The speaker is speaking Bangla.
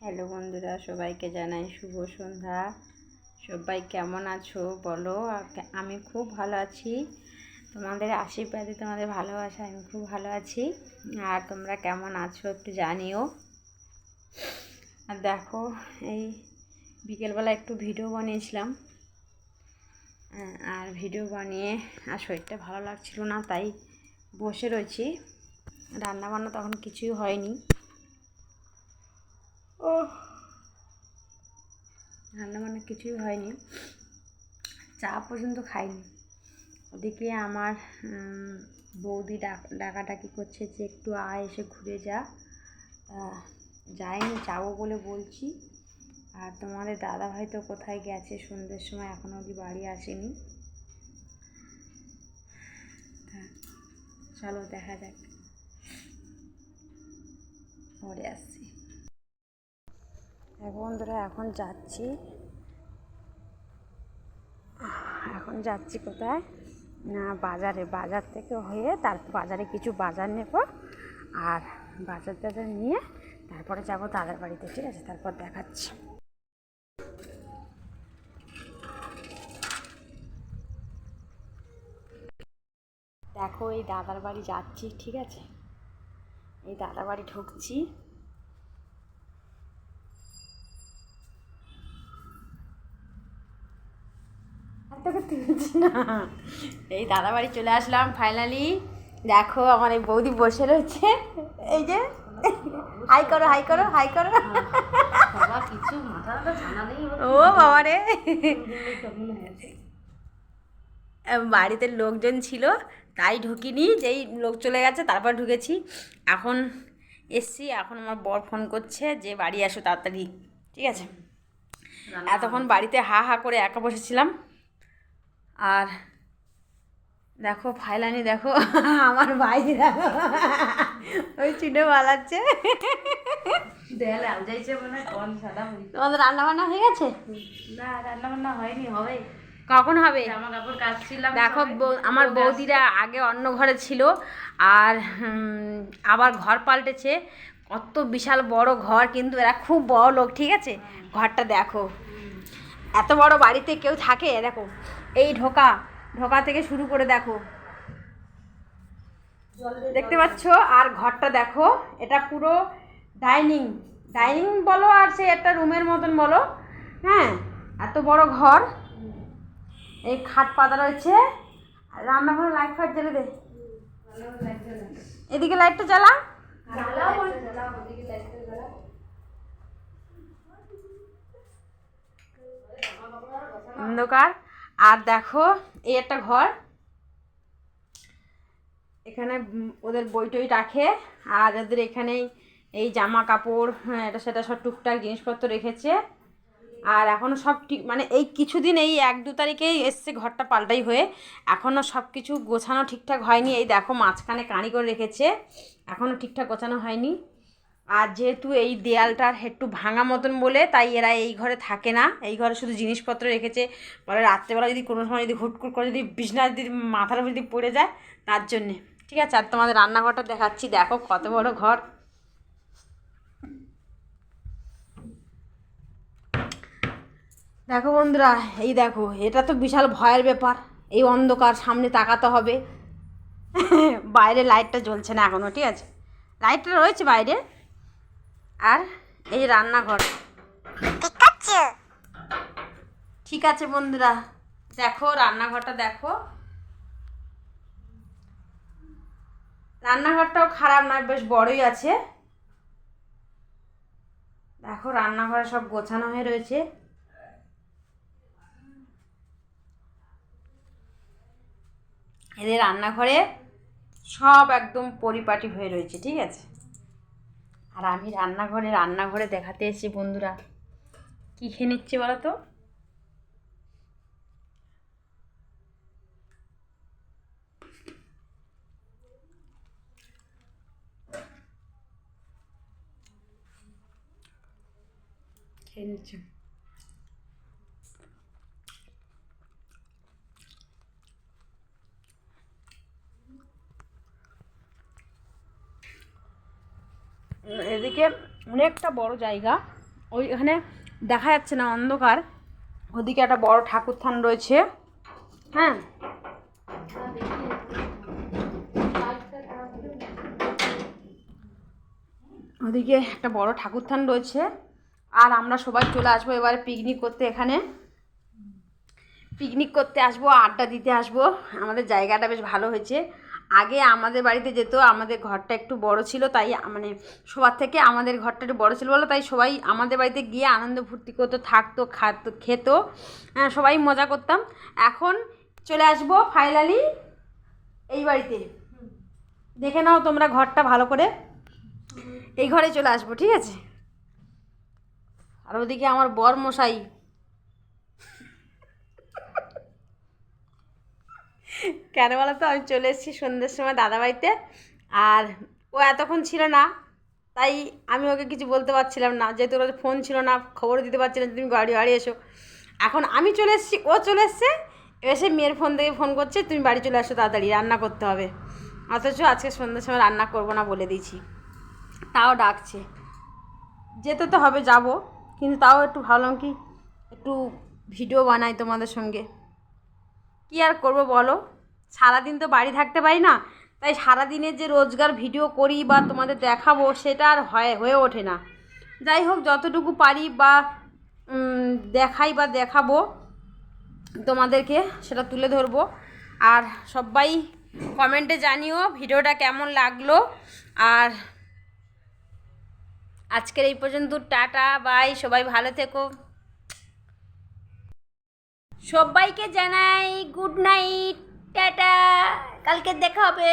হ্যালো বন্ধুরা সবাইকে জানাই শুভ সন্ধ্যা। সবাই কেমন আছো বলো? আমি খুব ভালো আছি। তোমাদের আশীর্বাদে তোমাদের ভালোবাসা আমি খুব ভালো আছি। আর তোমরা কেমন আছো একটু জানিও। আর দেখো এই বিকেলবেলা একটু ভিডিও বানিয়েছিলাম। আহ, আর ভিডিও বানিয়ে আর শরীরটা ভালো লাগছিল না তাই বসে রয়েছি। রান্নাবান্না তখন কিছুই হয়নি। ও রান্না বান্না কিছুই হয়নি। চা পর্যন্ত খাইনি। ওদিকে আমার বৌদি ডাক, ডাকাডাকি করছে যে একটু আয় এসে ঘুরে যা। যাইনি, যাব বলে বলছি। আর তোমাদের দাদা ভাই তো কোথায় গেছে? সন্ধ্যের সময় এখনও অবধি বাড়ি আসেনি। চলো দেখা যাক। পরে আসছি। বন্ধুরা, এখন যাচ্ছি। এখন যাচ্ছি কোথায়? না, বাজারে। বাজার থেকে হয়ে তারপর বাজারে কিছু বাজার নেব আর বাজার টাজার নিয়ে তারপরে যাব দাদার বাড়িতে, ঠিক আছে? তারপর দেখাচ্ছি। দেখো, এই দাদার বাড়ি যাচ্ছি, ঠিক আছে? এই দাদার বাড়ি ঢুকছি। তোকে তুলছি না। এই দাদা বাড়ি চলে আসলাম ফাইনালি দেখো আমার এই বৌদি বসে রয়েছে। এই যে হাই করো হাই করো হাই করো। ও বাবা রে। বাড়িতে লোকজন ছিল তাই ঢুকিনি যেই লোক চলে গেছে তারপর ঢুকেছি। এখন এসছি এখন আমার বর ফোন করছে যে বাড়ি আসো তাড়াতাড়ি ঠিক আছে? এতক্ষণ বাড়িতে হা হা করে একা বসেছিলাম। আর দেখো ফাইলানি দেখো আমার ভাই দেখো ওই চিনে পালাচ্ছে। তোমাদের রান্না বান্না হয়ে গেছে? না রান্না বান্না হয়নি হবে। কখন হবে? দেখো আমার বৌদিরা আগে অন্য ঘরে ছিল আর আবার ঘর পাল্টেছে। কত বিশাল বড় ঘর কিন্তু এরা খুব বড় লোক ঠিক আছে? ঘরটা দেখো। এত বড় বাড়িতে কেউ থাকে? দেখো, এই ঢোকা ঢোকা থেকে শুরু করে দেখো। দেখতে পাচ্ছ? আর ঘরটা দেখো, এটা পুরো ডাইনিং। ডাইনিং বলো আর সে একটা রুমের মতন বলো হ্যাঁ? এত বড় ঘর। এই খাট পাতা রয়েছে। রান্নাঘরে লাইট ফাইট জ্বেলে দে। এদিকে লাইটটা জ্বালা। অন্ধকার। আর দেখো, এই একটা ঘর। এখানে ওদের বই টই রাখে। আর ওদের এখানেই এই জামা কাপড় হ্যাঁ এটা সেটা সব টুকটাক জিনিসপত্র রেখেছে। আর এখনও সব ঠিক মানে এই কিছুদিন এই এক দু তারিখেই এসছে ঘরটা পাল্টাই হয়ে। এখনও সব কিছু গোছানো ঠিকঠাক হয়নি। এই দেখো মাঝখানে কাঁড়ি করে রেখেছে। এখনও ঠিকঠাক গোছানো হয়নি। আর যেহেতু এই দেয়ালটার একটু ভাঙা মতন বলে, তাই এরা এই ঘরে থাকে না। এই ঘরে শুধু জিনিসপত্র রেখেছে। বলে রাত্রেবেলা যদি কোনো সময় যদি হুটকুট করে যদি বিছনা যদি মাথার উপর যদি পড়ে যায়, তার জন্যে। ঠিক আছে, আর তোমাদের রান্নাঘরটা দেখাচ্ছি। দেখো কত বড় ঘর। দেখো বন্ধুরা, এই দেখো, এটা তো বিশাল ভয়ের ব্যাপার। এই অন্ধকার, সামনে তাকাতে হবে। বাইরে লাইটটা জ্বলছে না এখনও ঠিক আছে? লাইটটা রয়েছে বাইরে। আর এই রান্নাঘর। ঠিক আছে বন্ধুরা দেখো রান্নাঘরটা দেখো। রান্নাঘরটাও খারাপ নয় বেশ বড়ই আছে। দেখো রান্নাঘরে সব গোছানো হয়ে রয়েছে। এদের রান্নাঘরে সব একদম পরিপাটি হয়ে রয়েছে ঠিক আছে? আর আমি রান্নাঘরে রান্নাঘরে দেখাতে এসেছি বন্ধুরা। কী খেয়ে নিচ্ছে বলো তো খেয়ে নিচ্ছে। এদিকে অনেকটা বড় জায়গা। ওইখানে দেখা যাচ্ছে না অন্ধকার। ওদিকে একটা বড় ঠাকুর থান রয়েছে। হ্যাঁ। ওদিকে একটা বড় ঠাকুর থান রয়েছে। আর আমরা সবাই চলে আসব এবারে পিকনিক করতে এখানে। পিকনিক করতে আসব, আড্ডা দিতে আসব। আমাদের জায়গাটা বেশ ভালো হয়েছে। আগে আমাদের বাড়িতে যেত আমাদের ঘরটা একটু বড় ছিল তাই মানে সবার থেকে আমাদের ঘরটা একটু বড় ছিল বলো তাই সবাই আমাদের বাড়িতে গিয়ে আনন্দ ফুর্তি করতো থাকতো খাতো খেত। হ্যাঁ, সবাই মজা করতাম। এখন চলে আসব ফাইনালি এই বাড়িতে। দেখে নাও তোমরা ঘরটা ভালো করে। এই ঘরে চলে আসব ঠিক আছে? আর ওদিকে আমার বর মশাই কেন বলো তো আমি চলে এসেছি সন্ধ্যের সময় দাদাবাড়িতে আর ও এতক্ষণ ছিল না, তাই আমি ওকে কিছু বলতে পারছিলাম না। যেহেতু ওর ফোন ছিল না খবর দিতে পারছি না যে তুমি বাড়ি বাড়ি এসো। এখন আমি চলে এসেছি, ও চলে এসছে, এসে মেয়ের ফোন থেকে ফোন করছে, তুমি বাড়ি চলে আসো তাড়াতাড়ি, রান্না করতে হবে। অথচ আজকে সন্ধ্যের সময় রান্না করব না বলে দিয়েছি। তাও ডাকছে। যেতে তো হবে, যাব। কিন্তু তাও একটু ভাবলাম কি, একটু ভিডিও বানাই তোমাদের সঙ্গে। কি আর করব বলো? সারাদিন তো বাড়ি থাকতে পারি না, তাই সারাদিনের যে রোজগার ভিডিও করি বা তোমাদের দেখাবো সেটা আর হয়, হয়ে ওঠে না। যাই হোক, যতটুকু পারি বা দেখাই বা দেখাবো তোমাদেরকে, সেটা তুলে ধরবো। আর সবাই কমেন্টে জানিও ভিডিওটা কেমন লাগল। আর আজকের এই পর্যন্ত টাটা বাই সবাই ভালো থেকো। সবাইকে জানাই গুড নাইট টাটা কালকে দেখা হবে।